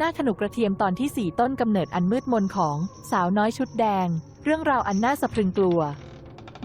หน้าขนุกกระเทียมตอนที่สี่ต้นกำเนิดอันมืดมนของสาวน้อยชุดแดง เรื่องราวอันน่าสะพรึงกลัว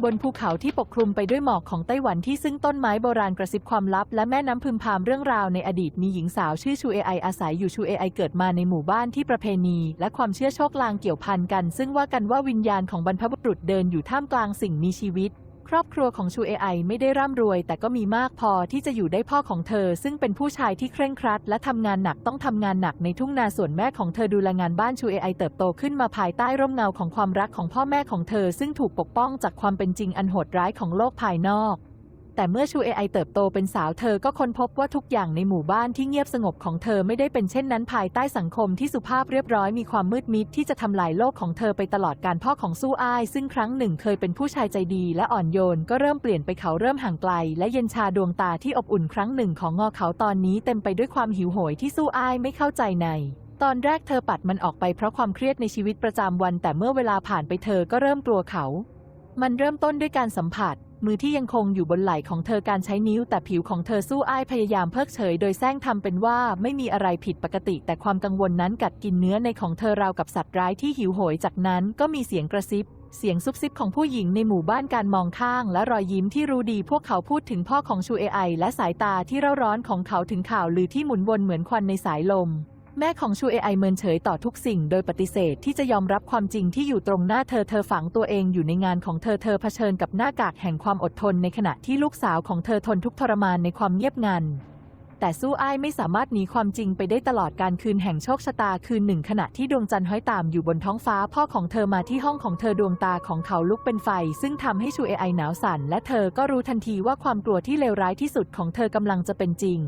บนภูเขาที่ปกคลุมไปด้วยหมอกของไต้หวันที่ซึ่งต้นไม้โบราณกระซิบความลับ และแม่น้ำพึมพำเรื่องราวในอดีตมีหญิงสาวชื่อชูเอไออาศัยอยู่ชูเอไอเกิดมาในหมู่บ้านที่ประเพณี และความเชื่อโชคลางเกี่ยวพันกัน ซึ่งว่ากันว่าวิญญาณของบรรพบุรุษเดินอยู่ท่ามกลางสิ่งมีชีวิต ครอบครัวของชูเอไอไม่ได้ร่ำรวย แต่ก็มีมากพอที่จะอยู่ได้พ่อของเธอ ซึ่งเป็นผู้ชายที่เคร่งครัด และทำงานหนักต้องทำงานหนักในทุ่งนาส่วนแม่ของเธอดูแลงานบ้านชูเอไอเติบโตขึ้นมาภายใต้ร่มเงาของความรักของพ่อแม่ของเธอ ซึ่งถูกปกป้องจากความเป็นจริงอันโหดร้ายของโลกภายนอก แต่เมื่อชูเอไอเติบโตเป็นสาวเธอก็ค้นพบว่าทุกอย่างในหมู่บ้านที่เงียบสงบของเธอไม่ได้เป็นเช่นนั้นภายใต้สังคมที่สุภาพเรียบร้อยมีความมืดมิดที่จะทำลายโลกของเธอไปตลอดการพ่อของสู้อ้าย ซึ่งครั้งหนึ่งเคยเป็นผู้ชายใจดีและอ่อนโยน ก็เริ่มเปลี่ยนไปเขาเริ่มห่างไกล และเย็นชาดวงตาที่อบอุ่นครั้งหนึ่งของงอเขาตอนนี้เต็มไปด้วยความหิวโหยที่สู้อ้ายไม่เข้าใจในตอนแรกเธอปัดมันออกไปเพราะความเครียดในชีวิตประจำวัน แต่เมื่อเวลาผ่านไปเธอก็เริ่มกลัวเขา มันเริ่มต้นด้วยการสัมผัส มือที่ยังคงอยู่บนไหล่ของเธอการใช้นิ้วแต่ผิวของเธอสู้อ้ายพยายามเพิกเฉย โดยแซงทำเป็นว่าไม่มีอะไรผิดปกติ แต่ความกังวลนั้นกัดกินเนื้อในของเธอราวกับสัตว์ร้ายที่หิวโหยจากนั้นก็มีเสียงกระซิบเสียงซุบซิบของผู้หญิงในหมู่บ้านการมองข้างและรอยยิ้มที่รู้ดีพวกเขาพูดถึงพ่อของชูเอไอและสายตาที่เร่าร้อนของเขาถึงข่าวลือที่หมุนวนเหมือนควันในสายลม แม่ของชูเอไอเมินเฉยต่อทุกสิ่งโดยปฏิเสธที่จะยอมรับความจริงที่อยู่ตรงหน้าเธอเธอฝังตัวเองอยู่ในงานของเธอเธอเผชิญกับหน้ากากแห่งความอดทนในขณะที่ลูกสาวของเธอทนทุกทรมานในความเงียบงัน แต่สู้อ้ายไม่สามารถหนีความจริงไปได้ตลอดการคืนแห่งโชคชะตาคืนหนึ่งขณะที่ดวงจันทร์ห้อยตามอยู่บนท้องฟ้าพ่อของเธอมาที่ห้องของเธอดวงตาของเขาลุกเป็นไฟ ซึ่งทำให้ชูเอไอหนาวสั่นและเธอก็รู้ทันทีว่าความกลัวที่เลวร้ายที่สุดของเธอกำลังจะเป็นจริง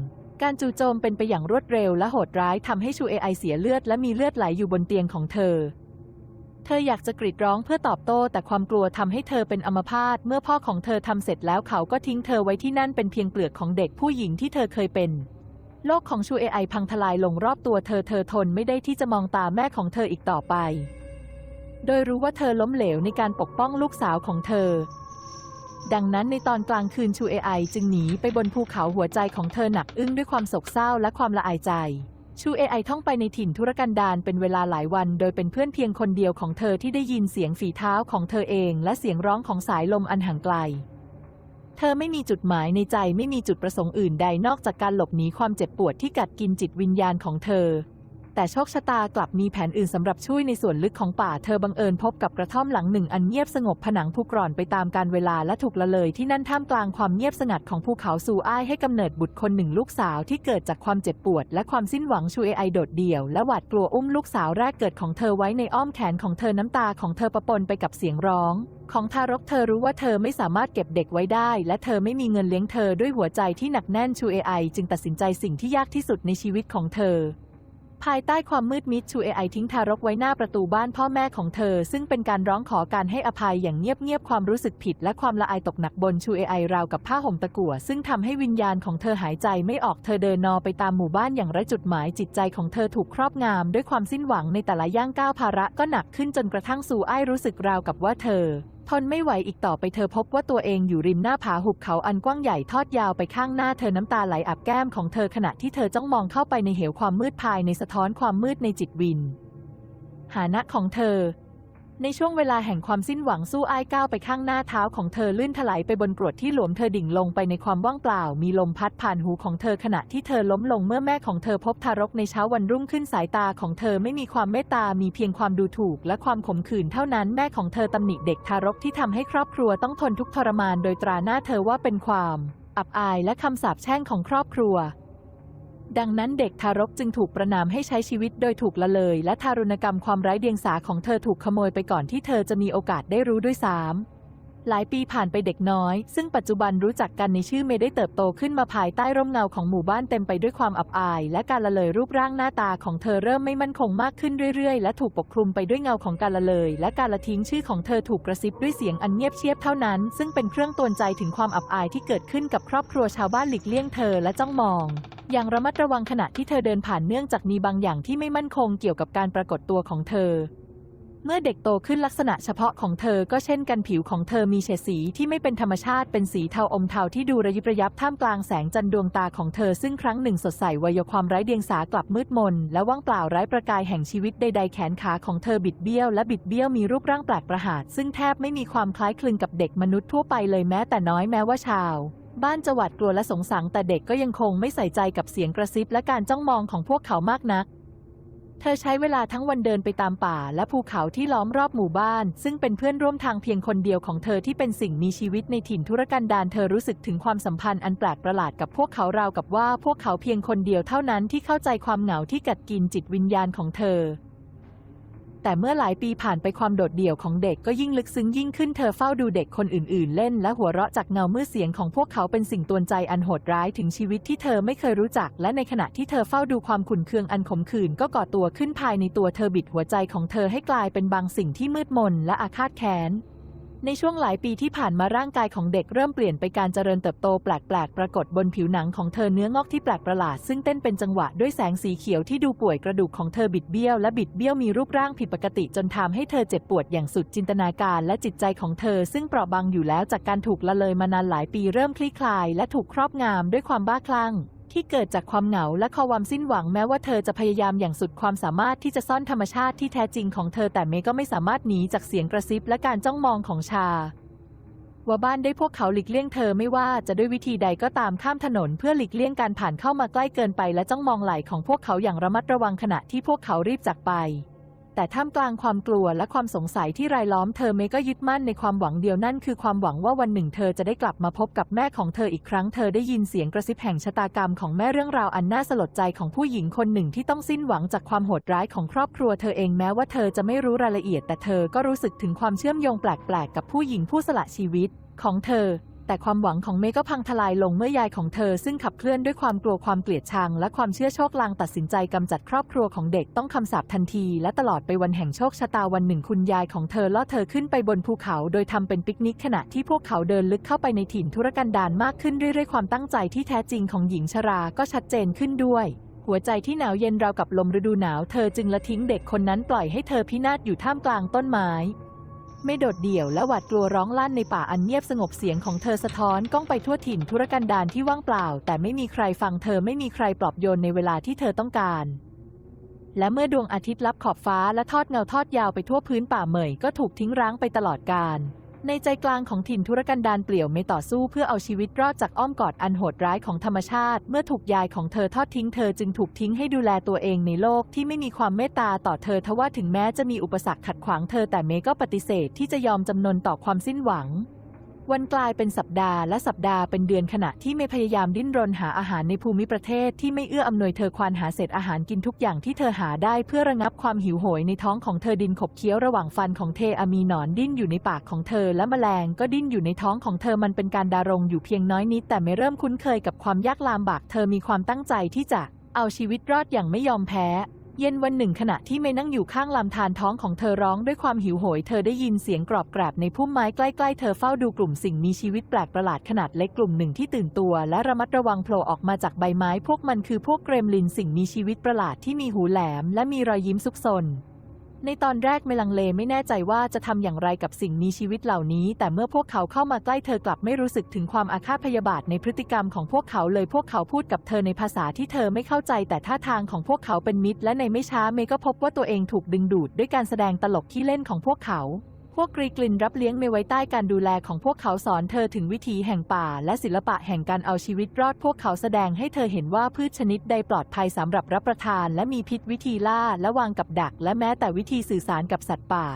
การจู่โจมเป็นไปอย่างรวดเร็วและโหดร้ายทำให้ชูเอไอเสียเลือดและมีเลือดไหลอยู่บนเตียงของเธอ เธออยากจะกรีดร้องเพื่อตอบโต้แต่ความกลัวทำให้เธอเป็นอัมพาตเมื่อพ่อของเธอทำเสร็จแล้วเขาก็ทิ้งเธอไว้ที่นั่นเป็นเพียงเปลือกของเด็กผู้หญิงที่เธอเคยเป็น โลกของชูเอไอพังทลายลงรอบตัวเธอเธอทนไม่ได้ที่จะมองตาแม่ของเธออีกต่อไป โดยรู้ว่าเธอล้มเหลวในการปกป้องลูกสาวของเธอ ดังนั้นในตอนกลางคืนชูเอไอจึงหนีไปบนภูเขาหัวใจของเธอหนักอึ้งด้วยความโศกเศร้าและความละอายใจ ชูเอไอท่องไปในถิ่นธุรกันดารเป็นเวลาหลายวัน โดยเป็นเพื่อนเพียงคนเดียวของเธอที่ได้ยินเสียงฝีเท้าของเธอเอง และเสียงร้องของสายลมอันห่างไกล เธอไม่มีจุดหมายในใจไม่มีจุดประสงค์อื่นใดนอกจากการหลบหนีความเจ็บปวดที่กัดกินจิตวิญญาณของเธอ แต่โชคชะตากลับมีแผนอื่นสำหรับช่วยในส่วนลึกของป่า เธอบังเอิญพบกับกระท่อมหลังหนึ่งอันเงียบสงบผนังผุกร่อนไปตามการเวลาและถูกละเลยที่นั่นท่ามกลางความเงียบสงัดของภูเขาสู่อ้ายให้กำเนิดบุตรคนหนึ่งลูกสาวที่เกิดจากความเจ็บปวด และความสิ้นหวังชูเอไอโดดเดี่ยวและหวาดกลัวอุ้มลูกสาวแรกเกิดของเธอไว้ในอ้อมแขนของเธอน้ำตาของเธอประปนไปกับเสียงร้องของทารกเธอรู้ว่าเธอไม่สามารถเก็บเด็กไว้ได้ และเธอไม่มีเงินเลี้ยงเธอด้วยหัวใจที่หนักแน่นชูเอไอจึงตัดสินใจสิ่งที่ยากที่สุดในชีวิตของเธอ ภายใต้ความมืดมิดชูเอไอทิ้งทารกไว้หน้าประตูบ้านพ่อแม่ของเธอ ซึ่งเป็นการร้องขอการให้อภัยอย่างเงียบๆความรู้สึกผิดและความละอายตกหนักบนชูเอไอราวกับผ้าห่มตะกั่วซึ่งทำให้วิญญาณของเธอหายใจไม่ออกเธอเดินนอไปตามหมู่บ้านอย่างไร้จุดหมายจิตใจของเธอถูกครอบงำด้วยความสิ้นหวังในแต่ละย่างก้าวภาระก็หนักขึ้นจนกระทั่งสู่อ้ายรู้สึกราวกับว่าเธอ ทนไม่ไหวอีกต่อไปเธอพบว่าตัวเองอยู่ริมหน้าผาหุบเขาอันกว้างใหญ่ทอดยาวไปข้างหน้าเธอน้ำตาไหลอาบแก้มของเธอขณะที่เธอจ้องมองเข้าไปในเหวความมืดภายในสะท้อนความมืดในจิตวิน หานะของเธอ ในช่วงเวลาแห่งความสิ้นหวังสู้อ้ายก้าวไปข้างหน้าเท้าของเธอลื่นถลายไปบนกรวดที่หลวมเธอดิ่งลงไปในความว่างเปล่า มีลมพัดผ่านหูของเธอขณะที่เธอล้มลงเมื่อแม่ของเธอพบทารกในเช้าวันรุ่งขึ้นสายตาของเธอไม่มีความเมตตา มีเพียงความดูถูกและความขมขื่นเท่านั้นแม่ของเธอตำหนิเด็กทารกที่ทำให้ครอบครัวต้องทนทุกทรมาน โดยตราหน้าเธอว่าเป็นความ อับอายและคำสาปแช่งของครอบครัว ดังนั้นเด็กทารกจึงถูกประนามให้ใช้ชีวิตโดยถูกละเลย และทารุณกรรมความไร้เดียงสาของเธอถูกขโมยไปก่อนที่เธอจะมีโอกาสได้รู้ด้วยซ้ำ หลายปีผ่านไปเด็กน้อย ซึ่งปัจจุบันรู้จักกันในชื่อเมย์ได้เติบโตขึ้นมาภายใต้ร่มเงาของหมู่บ้านเต็มไปด้วยความอับอาย และการละเลยรูปร่างหน้าตาของเธอเริ่มไม่มั่นคงมากขึ้นเรื่อยๆ และถูกปกคลุมไปด้วยเงาของการละเลย และการละทิ้งชื่อของเธอถูกกระซิบด้วยเสียงอันเงียบเชียบเท่านั้น ซึ่งเป็นเครื่องตือนใจถึงความอับอายที่เกิดขึ้นกับครอบครัวชาวบ้านหลีกเลี่ยงเธอและจ้องมองอย่างระมัดระวังขณะที่เธอเดินผ่านเนื่องจากมีบางอย่างที่ไม่มั่นคงเกี่ยวกับการปรากฏตัวของเธอ เมื่อเด็กโตขึ้นลักษณะเฉพาะของเธอก็เช่นกันผิวของเธอมีเฉดสีที่ไม่เป็นธรรมชาติเป็นสีเทาอมเทาที่ดูระยิบระยับท่ามกลางแสงจันทร์ดวงตาของเธอซึ่งครั้งหนึ่งสดใสวัยความไร้เดียงสากลับมืดมน และว่างเปล่าไร้ประกายแห่งชีวิตใดๆแขนขาของเธอบิดเบี้ยวและบิดเบี้ยวมีรูปร่างแปลกประหลาดซึ่งแทบไม่มีความคล้ายคลึงกับเด็กมนุษย์ทั่วไปเลยแม้แต่น้อยแม้ว่าชาวบ้านจะหวาดกลัวและสงสังแต่เด็กก็ยังคงไม่ใส่ใจกับเสียงกระซิบและการจ้องมองของพวกเขามากนัก เธอใช้เวลาทั้งวันเดินไปตามป่าและภูเขาที่ล้อมรอบหมู่บ้าน ซึ่งเป็นเพื่อนร่วมทางเพียงคนเดียวของเธอที่เป็นสิ่งมีชีวิตในถิ่นธุรกันดารเธอรู้สึกถึงความสัมพันธ์อันแปลกประหลาดกับพวกเขาราวกับว่าพวกเขาเพียงคนเดียวเท่านั้นที่เข้าใจความเหงาที่กัดกินจิตวิญญาณของเธอ แต่เมื่อหลายปีผ่านไปความโดดเดี่ยวของเด็กก็ยิ่งลึกซึ้งยิ่งขึ้นเธอเฝ้าดูเด็กคนอื่นๆ เล่นและหัวเราะจากเงามืดเสียงของพวกเขาเป็นสิ่งตวนใจอันโหดร้ายถึงชีวิตที่เธอไม่เคยรู้จัก และในขณะที่เธอเฝ้าดูความขุ่นเคืองอันขมขื่นก็ก่อตัวขึ้นภายในตัวเธอบิดหัวใจของเธอให้กลายเป็นบางสิ่งที่มืดมนและอาฆาตแค้น ในช่วงหลายปีที่ผ่านมาร่างกายของเด็กเริ่มเปลี่ยนไปการเจริญเติบโตแปลกๆ ปรากฏบนผิวหนังของเธอเนื้องอกที่แปลกประหลาด ซึ่งเต้นเป็นจังหวะด้วยแสงสีเขียวที่ดูป่วยกระดูกของเธอบิดเบี้ยวและบิดเบี้ยวมีรูปร่างผิดปกติจนทำให้เธอเจ็บปวดอย่างสุดจินตนาการและจิตใจของเธอ ซึ่งเปราะบางอยู่แล้วจากการถูกละเลยมานานหลายปีเริ่มคลี่คลาย และถูกครอบงำด้วยความบ้าคลั่ง ที่เกิดจากความเหงาและความสิ้นหวังแม้ว่าเธอจะพยายามอย่างสุดความสามารถที่จะซ่อนธรรมชาติที่แท้จริงของเธอแต่เมย์ก็ไม่สามารถหนีจากเสียงกระซิบและการจ้องมองของชาว่าบ้านได้พวกเขาหลีกเลี่ยงเธอไม่ว่าจะด้วยวิธีใดก็ตามข้ามถนน เพื่อหลีกเลี่ยงการผ่านเข้ามาใกล้เกินไปและจ้องมองไหล่ของพวกเขาอย่างระมัดระวังขณะที่พวกเขารีบจากไป แต่ท่ามกลางความกลัวและความสงสัยที่รายล้อมเธอเมก็ยึดมั่นในความหวังเดียวนั่นคือความหวังว่าวันหนึ่งเธอจะได้กลับมาพบกับแม่ของเธออีกครั้งเธอได้ยินเสียงกระซิบแห่งชะตากรรมของแม่เรื่องราวอันน่าสลดใจของผู้หญิงคนหนึ่งที่ต้องสิ้นหวังจากความโหดร้ายของครอบครัวเธอเองแม้ว่าเธอจะไม่รู้รายละเอียด แต่เธอก็รู้สึกถึงความเชื่อมโยงแปลกๆ กับผู้หญิงผู้สละชีวิตของเธอ แต่ความหวังของเมย์ก็พังทลายลงเมื่อยายของเธอซึ่งขับเคลื่อนด้วยความกลัวความเกลียดชัง และความเชื่อโชคลางตัดสินใจกำจัดครอบครัวของเด็กต้องคำสาปทันที และตลอดไปวันแห่งโชคชะตาวันหนึ่งคุณยายของเธอล่อเธอขึ้นไปบนภูเขา โดยทำเป็นปิกนิกขณะที่พวกเขาเดินลึกเข้าไปในถิ่นธุรกันดารมากขึ้นเรื่อยๆความตั้งใจที่แท้จริงของหญิงชราก็ชัดเจนขึ้นด้วยหัวใจที่หนาวเย็นราวกับลมฤดูหนาวเธอจึงละทิ้งเด็กคนนั้นปล่อยให้เธอพินาศอยู่ท่ามกลางต้นไม้ ไม่โดดเดี่ยวและหวาดกลัวร้องลั่นในป่าอันเงียบสงบเสียงของเธอสะท้อนก้องไปทั่วถิ่นธุรกันดารที่ว่างเปล่า แต่ไม่มีใครฟังเธอไม่มีใครปลอบโยนในเวลาที่เธอต้องการ และเมื่อดวงอาทิตย์ลับขอบฟ้าและทอดเงาทอดยาวไปทั่วพื้นป่าเหมยก็ถูกทิ้งร้างไปตลอดกาล ในใจกลางของถิ่นธุรกันดารเปลี่ยวไม่ต่อสู้เพื่อเอาชีวิตรอดจากอ้อมกอดอันโหดร้ายของธรรมชาติ เมื่อถูกยายของเธอทอดทิ้งเธอจึงถูกทิ้งให้ดูแลตัวเองในโลกที่ไม่มีความเมตตาต่อเธอทว่าถึงแม้จะมีอุปสรรคขัดขวางเธอแต่เมก็ปฏิเสธที่จะยอมจำนนต่อความสิ้นหวัง วันกลายเป็นสัปดาห์และสัปดาห์เป็นเดือนขณะที่เมย์พยายามดิ้นรนหาอาหารในภูมิประเทศที่ไม่เอื้ออำนวยเธอควานหาเศษอาหารกินทุกอย่างที่เธอหาได้เพื่อระงับความหิวโหยในท้องของเธอดินขบเคี้ยวระหว่างฟันของเธอมีหนอนดิ้นอยู่ในปากของเธอ และแมลงก็ดิ้นอยู่ในท้องของเธอมันเป็นการดารงอยู่เพียงน้อยนิดแต่ไม่เริ่มคุ้นเคยกับความยากลำบากเธอมีความตั้งใจที่จะเอาชีวิตรอดอย่างไม่ยอมแพ้ เย็นวันหนึ่งขณะที่เมย์นั่งอยู่ข้างลำธารท้องของเธอร้องด้วยความหิวโหย เธอได้ยินเสียงกรอบแกรบในพุ่มไม้ใกล้ๆ เธอเฝ้าดูกลุ่มสิ่งมีชีวิตแปลกประหลาดขนาดเล็กกลุ่มหนึ่งที่ตื่นตัว และระมัดระวังโผล่ออกมาจากใบไม้ พวกมันคือพวกเกรมลินสิ่งมีชีวิตประหลาดที่มีหูแหลม และมีรอยยิ้มซุกซน ในตอนแรกเมลังเลไม่แน่ใจว่าจะทำอย่างไรกับสิ่งมีชีวิตเหล่านี้ แต่เมื่อพวกเขาเข้ามาใกล้เธอกลับไม่รู้สึกถึงความอาฆาตพยาบาทในพฤติกรรมของพวกเขาเลยพวกเขาพูดกับเธอในภาษาที่เธอไม่เข้าใจ แต่ท่าทางของพวกเขาเป็นมิตร และในไม่ช้าเมย์ก็พบว่าตัวเองถูกดึงดูดด้วยการแสดงตลกที่เล่นของพวกเขา พวกกรีกลินรับเลี้ยงเมย์ไว้ใต้การดูแลของพวกเขาสอนเธอถึงวิถีแห่งป่า และศิลปะแห่งการเอาชีวิตรอดพวกเขาแสดงให้เธอเห็นว่าพืชชนิดใดปลอดภัยสำหรับรับประทาน และมีพิษวิธีล่าและวางกับดัก และแม้แต่วิธีสื่อสารกับสัตว์ป่า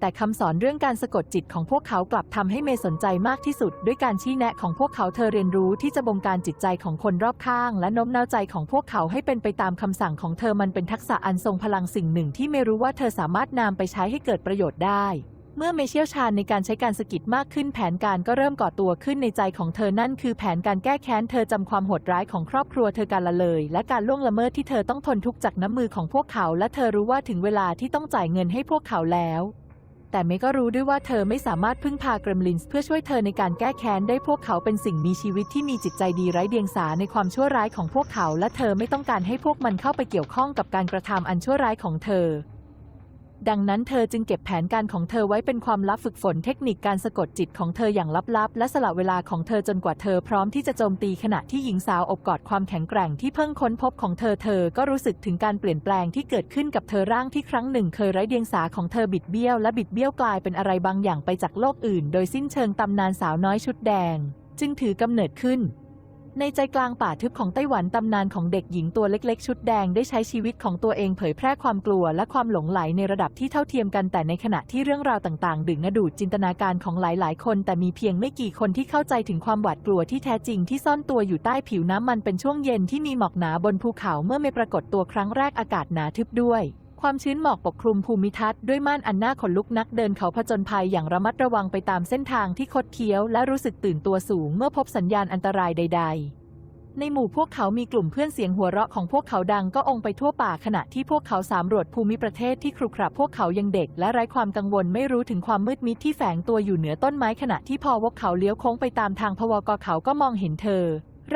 แต่คำสอนเรื่องการสะกดจิตของพวกเขากลับทำให้เมย์สนใจมากที่สุด ด้วยการชี้แนะของพวกเขาเธอเรียนรู้ที่จะบงการจิตใจของคนรอบข้าง และโน้มน้าวใจของพวกเขาให้เป็นไปตามคำสั่งของเธอมันเป็นทักษะอันทรงพลังสิ่งหนึ่งที่ไม่รู้ว่าเธอสามารถนำไปใช้ให้เกิดประโยชน์ได้ เมื่อเมเชี่ยวชาญในการใช้การสะกิดมากขึ้นแผนการก็เริ่มก่อตัวขึ้นในใจของเธอนั่นคือแผนการแก้แค้นเธอจำความโหดร้ายของครอบครัวเธอการละเลย และการล่วงละเมิดที่เธอต้องทนทุกข์จากน้ำมือของพวกเขา และเธอรู้ว่าถึงเวลาที่ต้องจ่ายเงินให้พวกเขาแล้ว แต่เมก็รู้ด้วยว่าเธอไม่สามารถพึ่งพาเกรมลินส์เพื่อช่วยเธอในการแก้แค้นได้พวกเขาเป็นสิ่งมีชีวิตที่มีจิตใจดีไร้เดียงสาในความชั่วร้ายของพวกเขา และเธอไม่ต้องการให้พวกมันเข้าไปเกี่ยวข้องกับการกระทำอันชั่วร้ายของเธอ ดังนั้นเธอจึงเก็บแผนการของเธอไว้เป็นความลับฝึกฝนเทคนิคการสะกดจิตของเธออย่างลับๆ และสละเวลาของเธอจนกว่าเธอพร้อมที่จะโจมตีขณะที่หญิงสาวอบกอดความแข็งแกร่งที่เพิ่งค้นพบของเธอเธอก็รู้สึกถึงการเปลี่ยนแปลงที่เกิดขึ้นกับเธอร่างที่ครั้งหนึ่งเคยไร้เดียงสาของเธอบิดเบี้ยวและบิดเบี้ยวกลายเป็นอะไรบางอย่างไปจากโลกอื่น โดยสิ้นเชิงตำนานสาวน้อยชุดแดง จึงถือกำเนิดขึ้น ในใจกลางป่าทึบของไต้หวันตำนานของเด็กหญิงตัวเล็กๆ ชุดแดงได้ใช้ชีวิตของตัวเองเผยแพร่ความกลัวและความหลงไหลในระดับที่เท่าเทียมกันแต่ในขณะที่เรื่องราวต่างๆ ดึงดูดจินตนาการของหลายๆ คน แต่มีเพียงไม่กี่คนที่เข้าใจถึงความหวาดกลัวที่แท้จริงที่ซ่อนตัวอยู่ใต้ผิวน้ำมันเป็นช่วงเย็นที่มีหมอกหนาบนภูเขาเมื่อไม่ปรากฏตัวครั้งแรกอากาศหนาทึบด้วย ความชื้นหมอกปกคลุมภูมิทัศน์ด้วยม่านอันน่าขนลุกนักเดินเขาผจญภัยอย่างระมัดระวังไปตามเส้นทางที่คดเคี้ยวและรู้สึกตื่นตัวสูงเมื่อพบสัญญาณอันตรายใด ๆ ในหมู่พวกเขามีกลุ่มเพื่อนเสียงหัวเราะของพวกเขาดังก็องไปทั่วป่าขณะที่พวกเขาสำรวจภูมิประเทศที่ครุขระพวกเขายังเด็กและไร้ความกังวลไม่รู้ถึงความมืดมิดที่แฝงตัวอยู่เหนือต้นไม้ขณะที่พอพวกเขาเลี้ยวโค้งไปตามทางพวกเขาก็มองเห็นเธอ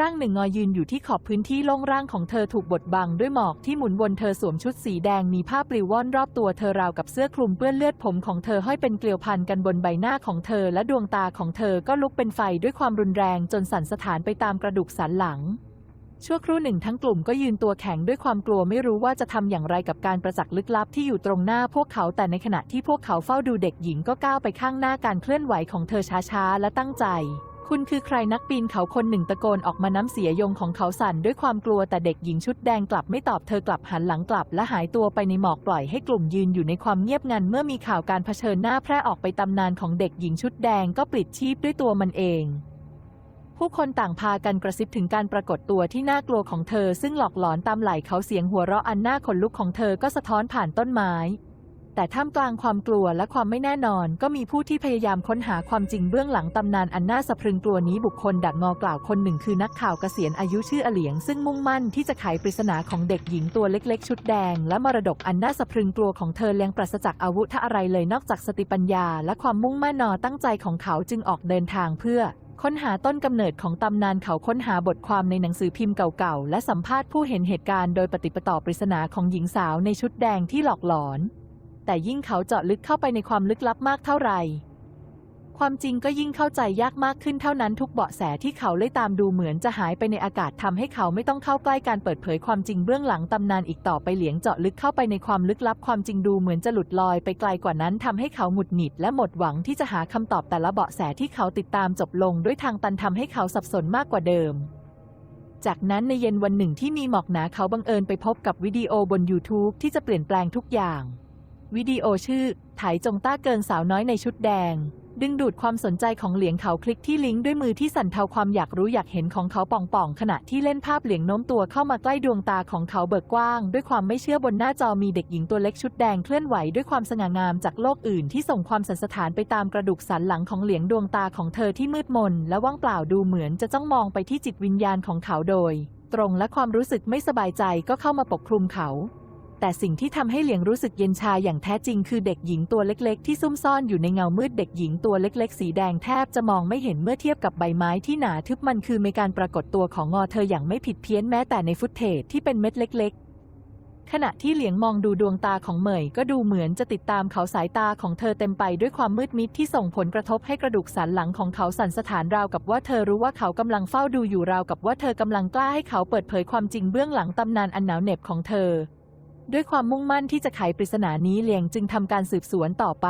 ร่างหนึ่งงอยืนอยู่ที่ขอบพื้นที่โล่งร่างของเธอถูกบดบังด้วยหมอกที่หมุนวนเธอสวมชุดสีแดงมีผ้าปลิวว่อนรอบตัวเธอราวกับเสื้อคลุมเปื้อนเลือดผมของเธอห้อยเป็นเกลียวพันกันบนใบหน้าของเธอและดวงตาของเธอก็ลุกเป็นไฟด้วยความรุนแรงจนสั่นสะท้านไปตามกระดูกสันหลังชั่วครู่หนึ่งทั้งกลุ่มก็ยืนตัวแข็งด้วยความกลัวไม่รู้ว่าจะทำอย่างไรกับการประจักษ์ลึกลับที่อยู่ตรงหน้าพวกเขาแต่ในขณะที่พวกเขาเฝ้าดูเด็กหญิงก็ก้าวไปข้างหน้าการเคลื่อนไหวของเธอช้าๆและตั้งใจ คุณคือใครนักปีนเขาคนหนึ่งตะโกนออกมาน้ำเสียยงของเขาสั่นด้วยความกลัวแต่เด็กหญิงชุดแดงกลับไม่ตอบเธอกลับหันหลังกลับ และหายตัวไปในหมอกปล่อยให้กลุ่มยืนอยู่ในความเงียบงันเมื่อมีข่าวการเผชิญหน้าแพร่ออกไปตำนานของเด็กหญิงชุดแดงก็ปลิดชีพด้วยตัวมันเองผู้คนต่างพากันกระซิบถึงการปรากฏตัวที่น่ากลัวของเธอ ซึ่งหลอกหลอนตามไหลเขาเสียงหัวเราะอันน่าขนลุกของเธอก็สะท้อนผ่านต้นไม้ แต่ท่ามกลางความกลัวและความไม่แน่นอน ก็มีผู้ที่พยายามค้นหาความจริงเบื้องหลังตำนานอันน่าสะพรึงกลัวนี้บุคคลดักงอกล่าวคนหนึ่งคือนักข่าวเกษียณอายุชื่ออเหลียง ซึ่งมุ่งมั่นที่จะไขปริศนาของเด็กหญิงตัวเล็กๆ ชุดแดง และมรดกอันน่าสะพรึงกลัวของเธอเลี้ยงปราศจากอาวุธอะไรเลยนอกจากสติปัญญา และความมุ่งมั่นนอตั้งใจของเขาจึงออกเดินทางเพื่อค้นหาต้นกำเนิดของตำนานเขาค้นหาบทความในหนังสือพิมพ์เก่าๆ และสัมภาษณ์ผู้เห็นเหตุการณ์โดยปฏิปต่อปริศนาของหญิงสาวในชุดแดงที่หลอกหลอน แต่ยิ่งเขาเจาะลึกเข้าไปในความลึกลับมากเท่าไหร่ ความจริงก็ยิ่งเข้าใจยากมากขึ้นเท่านั้นทุกเบาะแสที่เขาไล่ตามดูเหมือนจะหายไปในอากาศทำให้เขาไม่ต้องเข้าใกล้การเปิดเผยความจริงเบื้องหลังตำนานอีกต่อไปเหลียงเจาะลึกเข้าไปในความลึกลับความจริงดูเหมือนจะหลุดลอยไปไกลกว่านั้นทำให้เขาหงุดหงิดและหมดหวังที่จะหาคำตอบแต่ละเบาะแสที่เขาติดตามจบลงด้วยทางตันทำให้เขาสับสนมากกว่าเดิมจากนั้นในเย็นวันหนึ่งที่มีหมอกหนาเขาบังเอิญไปพบกับวิดีโอบน YouTube ที่จะเปลี่ยนแปลงทุกอย่าง วิดีโอชื่อไถจงต้าเกินสาวน้อยในชุดแดง ดึงดูดความสนใจของเหลียงเขาคลิกที่ลิงก์ด้วยมือที่สั่นเทาความอยากรู้อยากเห็นของเขาป่องๆขณะที่เล่นภาพเหลียงโน้มตัวเข้ามาใกล้ดวงตาของเขาเบิกกว้าง ด้วยความไม่เชื่อบนหน้าจอมีเด็กหญิงตัวเล็กชุดแดงเคลื่อนไหวด้วยความสง่างามจากโลกอื่นที่ส่งความสันสถานไปตามกระดูกสันหลังของเหลียงดวงตาของเธอที่มืดมนและว่างเปล่าดูเหมือนจะจ้องมองไปที่จิตวิญญาณของเขาโดย ตรงและความรู้สึกไม่สบายใจก็เข้ามาปกคลุมเขา แต่สิ่งที่ทำให้เหลียงรู้สึกเย็นชาอย่างแท้จริงคือเด็กหญิงตัวเล็กๆ ที่ซุ่มซ่อนอยู่ในเงามืดเด็กหญิงตัวเล็กๆ สีแดงแทบจะมองไม่เห็นเมื่อเทียบกับใบไม้ที่หนาทึบมันคือในการปรากฏตัวของงอเธออย่างไม่ผิดเพี้ยนแม้แต่ในฟุตเทจที่เป็นเม็ดเล็ก ๆขณะที่เหลียงมองดูดวงตาของเหมยก็ดูเหมือนจะติดตามเขาสายตาของเธอเต็มไปด้วยความมืดมิดที่ส่งผลกระทบให้กระดูกสันหลังของเขาสั่นสะท้านราวกับว่าเธอรู้ว่าเขากำลังเฝ้าดูอยู่ราวกับว่าเธอกำลังกล้าให้เขาเปิดเผยความจริงเบื้องหลังตำนานอันหนาวเหน็บของเธอ ด้วยความมุ่งมั่นที่จะไขปริศนานี้เลียงจึงทำการสืบสวนต่อไป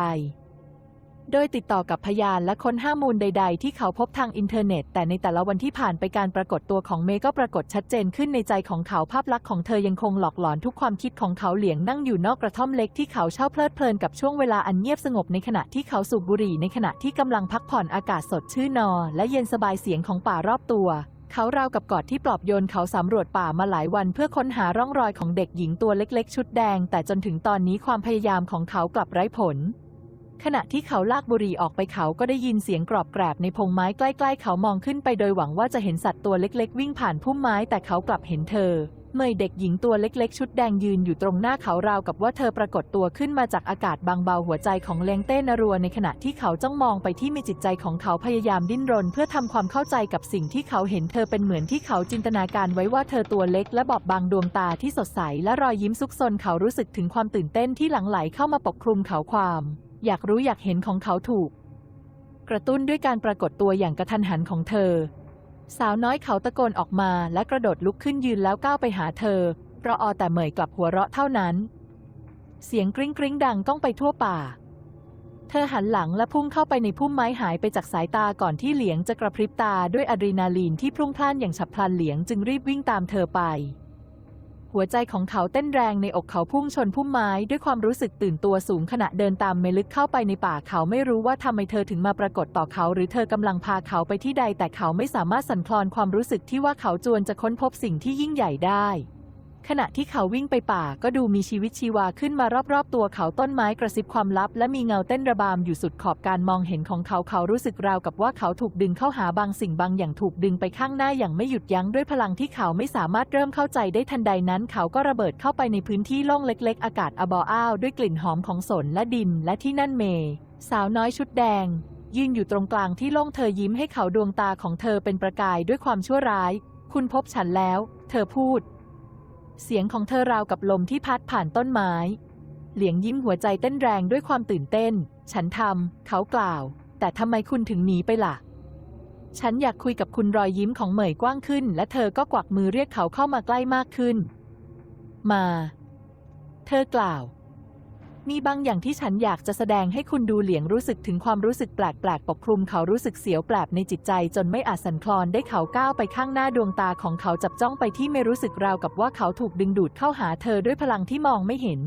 โดยติดต่อกับพยานและค้นห้ามูลใด ๆ ที่เขาพบทางอินเทอร์เน็ต แต่ในแต่ละวันที่ผ่านไปการปรากฏตัวของเมย์ก็ปรากฏชัดเจนขึ้นในใจของเขาภาพลักษณ์ของเธอยังคงหลอกหลอนทุกความคิดของเขาเหลียงนั่งอยู่นอกกระท่อมเล็กที่เขาเช่าเพลิดเพลินกับช่วงเวลาอันเงียบสงบในขณะที่เขาสูบบุหรี่ในขณะที่กำลังพักผ่อนอากาศสดชื่นนอ และเย็นสบายเสียงของป่ารอบตัว เขาราวกับกอดที่ปลอบโยนเขาสำรวจป่ามาหลายวันเพื่อค้นหาร่องรอยของเด็กหญิงตัวเล็กๆ ชุดแดง แต่จนถึงตอนนี้ความพยายามของเขากลับไร้ผล ขณะที่เขาลากบุหรี่ออกไปเขาก็ได้ยินเสียงกรอบแกรบในพงไม้ใกล้ ๆ เขามองขึ้นไปโดยหวังว่าจะเห็นสัตว์ตัวเล็ก ๆ วิ่งผ่านพุ่มไม้แต่เขากลับเห็นเธอ เมยเด็กหญิงตัวเล็กๆ ชุดแดงยืนอยู่ตรงหน้าเขาราวกับว่าเธอปรากฏตัวขึ้นมาจากอากาศบางเบาหัวใจของเลงเต้นรัวในขณะที่เขาจ้องมองไปที่มีจิตใจของเขาพยายามดิ้นรน เพื่อทำความเข้าใจกับสิ่งที่เขาเห็นเธอเป็นเหมือนที่เขาจินตนาการไว้ว่าเธอตัวเล็กและบอบบางดวงตาที่สดใสและรอยยิ้มซุกซนเขารู้สึกถึงความตื่นเต้นที่หลั่งไหลเข้ามาปกคลุมเขาความ อยากรู้อยากเห็นของเขาถูก กระตุ้นด้วยการปรากฏตัวอย่างกระทันหันของเธอ สาวน้อยเขาตะโกนออกมาและกระโดดลุกขึ้นยืนแล้วก้าวไปหาเธอ เพราะออแต่เหมยกลับหัวเราะเท่านั้น เสียงกริ้งกริ้งดังก้องไปทั่วป่า เธอหันหลังและพุ่งเข้าไปในพุ่มไม้หายไปจากสายตาก่อนที่เหลียงจะกระพริบตาด้วยอะดรีนาลีนที่พรุ่งพล่านอย่างฉับพลันเหลียงจึงรีบวิ่งตามเธอไป หัวใจของเขาเต้นแรงในอกเขาพุ่งชนพุ่มไม้ด้วยความรู้สึกตื่นตัวสูงขณะเดินตามเมลึกเข้าไปในป่าเขาไม่รู้ว่าทำไมเธอถึงมาปรากฏต่อเขา หรือเธอกำลังพาเขาไปที่ใดแต่เขาไม่สามารถสั่นคลอนความรู้สึกที่ว่าเขาจวนจะค้นพบสิ่งที่ยิ่งใหญ่ได้ ขณะที่เขาวิ่งไปป่าก็ดูมีชีวิตชีวาขึ้นมารอบๆ ตัวเขาต้นไม้กระซิบความลับ และมีเงาเต้นระบำอยู่สุดขอบการมองเห็นของเขาเขารู้สึกราวกับว่าเขาถูกดึงเข้าหาบางสิ่งบางอย่างถูกดึงไปข้างหน้าอย่างไม่หยุดยั้งด้วยพลังที่เขาไม่สามารถเริ่มเข้าใจได้ทันใดนั้น เขาก็ระเบิดเข้าไปในพื้นที่โล่งเล็ก ๆ อากาศอบออ้าวด้วยกลิ่นหอมของสนและดิน และที่นั่นเมย์สาวน้อยชุดแดง ยืนอยู่ตรงกลางที่โล่งเธอยิ้มให้เขาดวงตาของเธอเป็นประกายด้วยความชั่วร้าย คุณพบฉันแล้ว เธอพูด เสียงของเธอราวกับลมที่พัดผ่านต้นไม้ เหลียงยิ้มหัวใจเต้นแรงด้วยความตื่นเต้น ฉันทำ เขากล่าว แต่ทำไมคุณถึงหนีไปล่ะ ฉันอยากคุยกับคุณรอยยิ้มของเหมยกว้างขึ้น และเธอก็กวักมือเรียกเขาเข้ามาใกล้มากขึ้น มา เธอกล่าว มีบางอย่างที่ฉันอยากจะแสดงให้คุณดูเหลียงรู้สึกถึงความรู้สึกแปลกๆปกคลุมเขารู้สึกเสียวแปลบในจิตใจจนไม่อาจสันคลอนได้เขาก้าวไปข้างหน้าดวงตาของเขาจับจ้องไปที่ไม่รู้สึกราวกับว่าเขาถูกดึงดูดเข้าหาเธอด้วยพลังที่มองไม่เห็น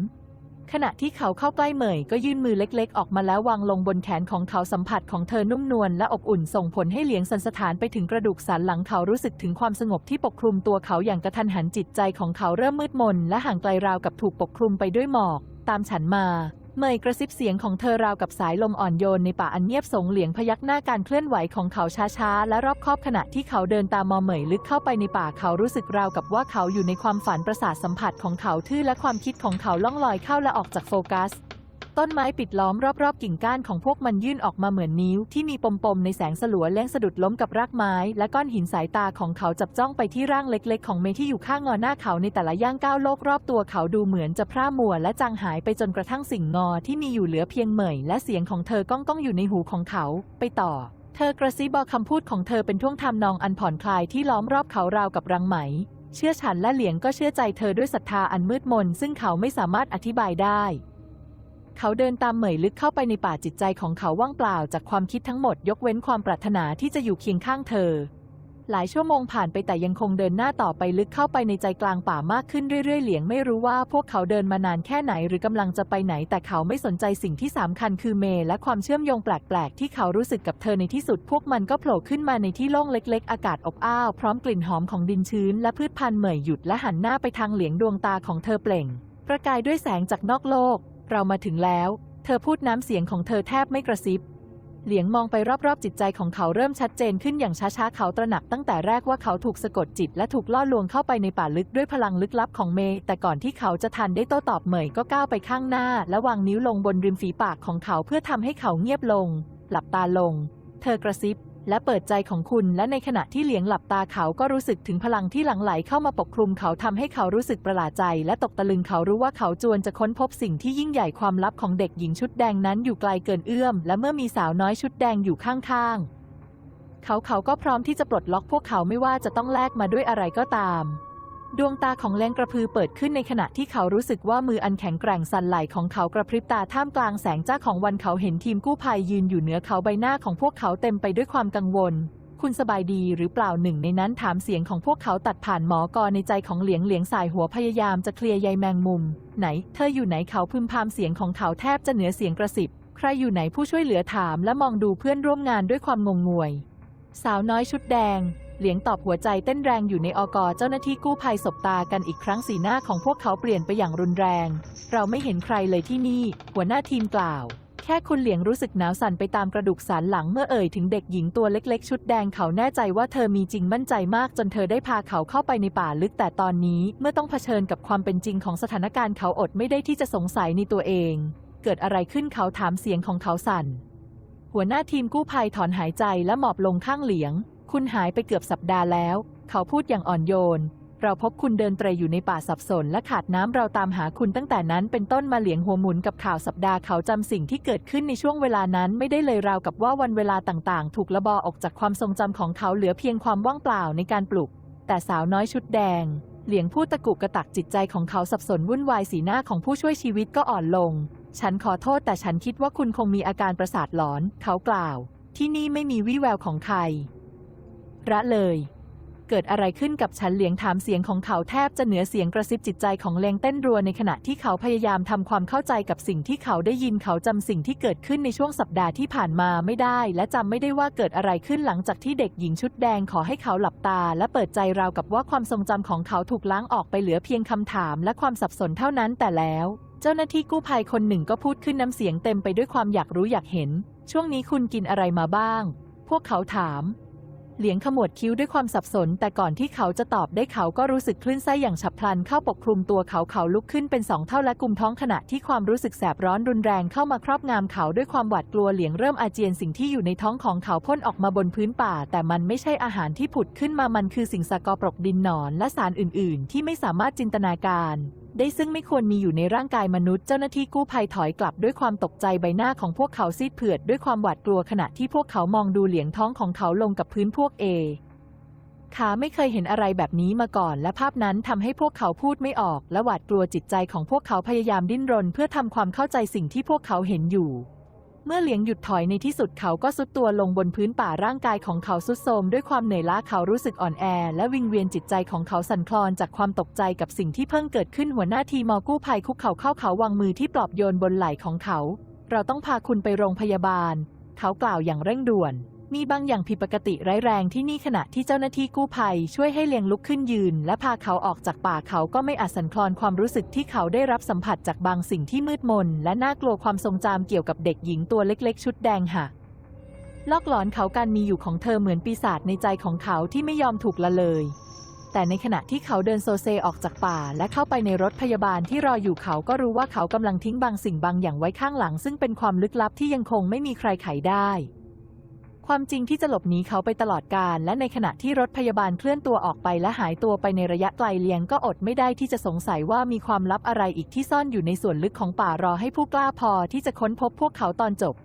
ขณะที่เขาเข้าใกล้เหมยก็ยื่นมือเล็กๆ ออกมาแล้ววางลงบนแขนของเขาสัมผัสของเธอนุ่มนวลและอบอุ่นส่งผลให้เหลียงสันสถานไปถึงกระดูกสันหลังเขารู้สึกถึงความสงบที่ปกคลุมตัวเขาอย่างกระทันหันจิตใจของเขาเริ่มมืดมนและห่างไกลราวกับถูกปกคลุมไปด้วยหมอก ตามฉันมา เมยกระซิบเสียงของเธอราวกับสายลมอ่อนโยนในป่าอันเงียบสงเหลียงพยักหน้าการเคลื่อนไหวของเขาช้าๆ และรอบคอบขณะที่เขาเดินตามมอเหมยลึกเข้าไปในป่าเขารู้สึกราวกับว่าเขาอยู่ในความฝันประสาทสัมผัสของเขาทื่อและความคิดของเขาล่องลอยเข้าและออกจากโฟกัส ต้นไม้ปิดล้อมรอบๆกิ่งก้านของพวกมันยื่นออกมาเหมือนนิ้วที่มีปมๆในแสงสลัวเล้งสะดุดล้มกับรากไม้ และก้อนหินสายตาของเขาจับจ้องไปที่ร่างเล็กๆ ของเมที่อยู่ข้างงอหน้าเขาในแต่ละย่างก้าวโลกรอบตัวเขาดูเหมือนจะพร่ามัวและจางหายไปจนกระทั่งสิ่งงอที่มีอยู่เหลือเพียงเหมยและเสียงของเธอก้องก้องอยู่ในหูของเขา ไปต่อเธอกระซิบบอกคำพูดของเธอเป็นท่วงทำนองอันผ่อนคลายที่ล้อมรอบเขาราวกับรังไหม เชื่อฉันและเหลียงก็เชื่อใจเธอด้วยศรัทธาอันมืดมนซึ่งเขาไม่สามารถอธิบายได้ เขาเดินตามเหมยลึกเข้าไปในป่าจิตใจของเขาว่างเปล่าจากความคิดทั้งหมดยกเว้นความปรารถนาที่จะอยู่เคียงข้างเธอ หลายชั่วโมงผ่านไปแต่ยังคงเดินหน้าต่อไปลึกเข้าไปในใจกลางป่ามากขึ้นเรื่อยๆ เหลียงไม่รู้ว่าพวกเขาเดินมานานแค่ไหนหรือกำลังจะไปไหน แต่เขาไม่สนใจสิ่งที่สำคัญคือเมย์และความเชื่อมโยงแปลกๆ ที่เขารู้สึกกับเธอในที่สุดพวกมันก็โผล่ขึ้นมาในที่โล่งเล็ก ๆ อากาศอบอ้าวพร้อมกลิ่นหอมของดินชื้น และพืชพันธุ์เหมยหยุดและหันหน้าไปทางเหลียงดวงตาของเธอเปล่ง ประกายด้วยแสงจากนอกโลก เรามาถึงแล้ว เธอพูดน้ำเสียงของเธอแทบไม่กระซิบ เหลียงมองไปรอบๆจิตใจของเขาเริ่มชัดเจนขึ้นอย่างช้าๆ เขาตระหนักตั้งแต่แรกว่าเขาถูกสะกดจิตและถูกล่อลวงเข้าไปในป่าลึกด้วยพลังลึกลับของเมย์แต่ก่อนที่เขาจะทันได้โต้ตอบเหมยก็ก้าวไปข้างหน้า และวางนิ้วลงบนริมฝีปากของเขาเพื่อทำให้เขาเงียบลง หลับตาลง เธอกระซิบ และเปิดใจของคุณ และในขณะที่เหลียงหลับตาเขาก็รู้สึกถึงพลังที่หลั่งไหลเข้ามาปกคลุมเขาทำให้เขารู้สึกประหลาดใจ และตกตะลึงเขารู้ว่าเขาจวนจะค้นพบสิ่งที่ยิ่งใหญ่ความลับของเด็กหญิงชุดแดงนั้นอยู่ไกลเกินเอื้อม และเมื่อมีสาวน้อยชุดแดงอยู่ข้างๆ เขาเขาก็พร้อมที่จะปลดล็อกพวกเขาไม่ว่าจะต้องแลกมาด้วยอะไรก็ตาม ดวงตาของแลงกระพือเปิดขึ้นในขณะที่เขารู้สึกว่ามืออันแข็งแกร่งสั่นไหลของเขากระพริบตาท่ามกลางแสงจ้าของวันเขาเห็นทีมกู้ภัยยืนอยู่เหนือเขาใบหน้าของพวกเขาเต็มไปด้วยความกังวล คุณสบายดีหรือเปล่าหนึ่งในนั้นถามเสียงของพวกเขาตัดผ่านหมอกอในใจของเหลียงเหลียงสายหัวพยายามจะเคลียร์ใยแมงมุม ไหน เธออยู่ไหนเขาพึมพำเสียงของเขาแทบจะเหนือเสียงกระสิบ ใครอยู่ไหนผู้ช่วยเหลือถามและมองดูเพื่อนร่วมงานด้วยความงงงวย สาวน้อยชุดแดง เหลียงตอบหัวใจเต้นแรงอยู่ในอกเจ้าหน้าที่กู้ภัยสบตากันอีกครั้งสีหน้าของพวกเขาเปลี่ยนไปอย่างรุนแรง เราไม่เห็นใครเลยที่นี่ หัวหน้าทีมกล่าว แค่คุณเหลียงรู้สึกหนาวสั่นไปตามกระดูกสันหลังเมื่อเอ่ยถึงเด็กหญิงตัวเล็กๆ ชุดแดงเขาแน่ใจว่าเธอมีจริงมั่นใจมากจนเธอได้พาเขาเข้าไปในป่าลึกแต่ตอนนี้ เมื่อต้องเผชิญกับความเป็นจริงของสถานการณ์เขาอดไม่ได้ที่จะสงสัยในตัวเอง เกิดอะไรขึ้นเขาถามเสียงของเขาสั่น หัวหน้าทีมกู้ภัยถอนหายใจและหมอบลงข้างเหลียง คุณหายไปเกือบสัปดาห์แล้ว เขาพูดอย่างอ่อนโยน เราพบคุณเดินเตรอยู่ในป่าสับสนและขาดน้ำเราตามหาคุณตั้งแต่นั้นเป็นต้นมาเหลียงหัวหมุนกับข่าวสัปดาห์เขาจำสิ่งที่เกิดขึ้นในช่วงเวลานั้นไม่ได้เลยราวกับว่าวันเวลาต่างๆ ถูกระบอออกจากความทรงจำของเขาเหลือเพียงความว่างเปล่าในการปลุก แต่สาวน้อยชุดแดง เหลียงพูดตะกุกกระตักจิตใจของเขาสับสนวุ่นวายสีหน้าของผู้ช่วยชีวิตก็อ่อนลง ฉันขอโทษแต่ฉันคิดว่าคุณคงมีอาการประสาทหลอน เขากล่าว ที่นี่ไม่มีวี่แววของใคร ระเลย เกิดอะไรขึ้นกับฉันเหลียงถามเสียงของเขาแทบจะเหนือเสียงกระซิบจิตใจของเลงเต้นรัวในขณะที่เขาพยายามทำความเข้าใจกับสิ่งที่เขาได้ยินเขาจำสิ่งที่เกิดขึ้นในช่วงสัปดาห์ที่ผ่านมาไม่ได้ และจำไม่ได้ว่าเกิดอะไรขึ้นหลังจากที่เด็กหญิงชุดแดงขอให้เขาหลับตา และเปิดใจราวกับว่าความทรงจำของเขาถูกล้างออกไปเหลือเพียงคำถามและความสับสนเท่านั้นแต่แล้วเจ้าหน้าที่กู้ภัยคนหนึ่งก็พูดขึ้นน้ำเสียงเต็มไปด้วยความอยากรู้อยากเห็น ช่วงนี้คุณกินอะไรมาบ้าง พวกเขาถาม เหลียงขมวดคิ้วด้วยความสับสน แต่ก่อนที่เขาจะตอบได้เขาก็รู้สึกคลื่นไส้อย่างฉับพลันเข้าปกคลุมตัวเขาเขาลุกขึ้นเป็นสองเท่าและกุมท้องขณะที่ความรู้สึกแสบร้อนรุนแรงเข้ามาครอบงำเขาด้วยความหวาดกลัวเหลียงเริ่มอาเจียนสิ่งที่อยู่ในท้องของเขาพ่นออกมาบนพื้นป่า แต่มันไม่ใช่อาหารที่ผุดขึ้นมามันคือสิ่งสกปรกดินหนอนและสารอื่น ๆ ที่ไม่สามารถจินตนาการ ได้ซึ่งไม่ควรมีอยู่ในร่างกายมนุษย์ เจ้าหน้าที่กู้ภัยถอยกลับด้วยความตกใจใบหน้าของพวกเขาซีดเผือดด้วยความหวาดกลัวขณะที่พวกเขามองดูเหลียงท้องของเขาลงกับพื้นพวกเอขาไม่เคยเห็นอะไรแบบนี้มาก่อน และภาพนั้นทำให้พวกเขาพูดไม่ออก และหวาดกลัวจิตใจของพวกเขาพยายามดิ้นรน เพื่อทำความเข้าใจสิ่งที่พวกเขาเห็นอยู่ เมื่อเหลียงหยุดถอยในที่สุดเขาก็สุดตัวลงบนพื้นป่าร่างกายของเขาสุดโทมด้วยความเหนื่อยล้าเขารู้สึกอ่อนแอ และวิงเวียนจิตใจของเขาสั่นคลอนจากความตกใจกับสิ่งที่เพิ่งเกิดขึ้นหัวหน้าทีมอกู้ภัยคุกเข่าเข้าเขาวางมือที่ปลอบโยนบนไหล่ของเขา เราต้องพาคุณไปโรงพยาบาล เขากล่าวอย่างเร่งด่วน มีบางอย่างผิดปกติร้ายแรงที่นี่ขณะที่เจ้าหน้าที่กู้ภัย ช่วยให้เลียงลุกขึ้นยืน และพาเขาออกจากป่าเขาก็ไม่อาจสันคลอนความรู้สึกที่เขาได้รับสัมผัสจากบางสิ่งที่มืดมน และน่ากลัวความทรงจำเกี่ยวกับเด็กหญิงตัวเล็ก ๆ ชุดแดงหักลอกหลอนเขาการมีอยู่ของเธอเหมือนปีศาจในใจของเขาที่ไม่ยอมถูกละเลย แต่ในขณะที่เขาเดินโซเซออกจากป่า และเข้าไปในรถพยาบาลที่รออยู่เขาก็รู้ว่าเขากำลังทิ้งบางสิ่งบางอย่างไว้ข้างหลัง ซึ่งเป็นความลึกลับที่ยังคงไม่มีใครไขได้ ความจริงที่จะหลบหนีเขาไปตลอดกาลและในขณะที่รถพยาบาลเคลื่อนตัวออกไปและหายตัวไปในระยะไกลเลียงก็อดไม่ได้ที่จะสงสัยว่ามีความลับอะไรอีกที่ซ่อนอยู่ในส่วนลึกของป่ารอให้ผู้กล้าพอที่จะค้นพบพวกเขาตอนจบ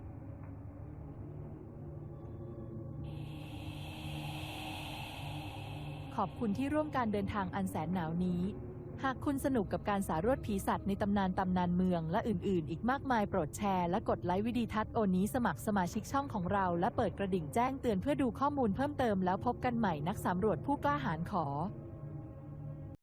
ขอบคุณที่ร่วมการเดินทางอันแสนหนาวนี้ หากคุณสนุกกับการสารวดผีสัตว์ในตำนานตำนานเมืองและอื่นๆ อีกมากมายโปรดแชร์และกดไลค์วิดีทัศน์โอนี้สมัครสมาชิกช่องของเรา และเปิดกระดิ่งแจ้งเตือนเพื่อดูข้อมูลเพิ่มเติมแล้วพบกันใหม่นักสำรวจผู้กล้าหาญขอ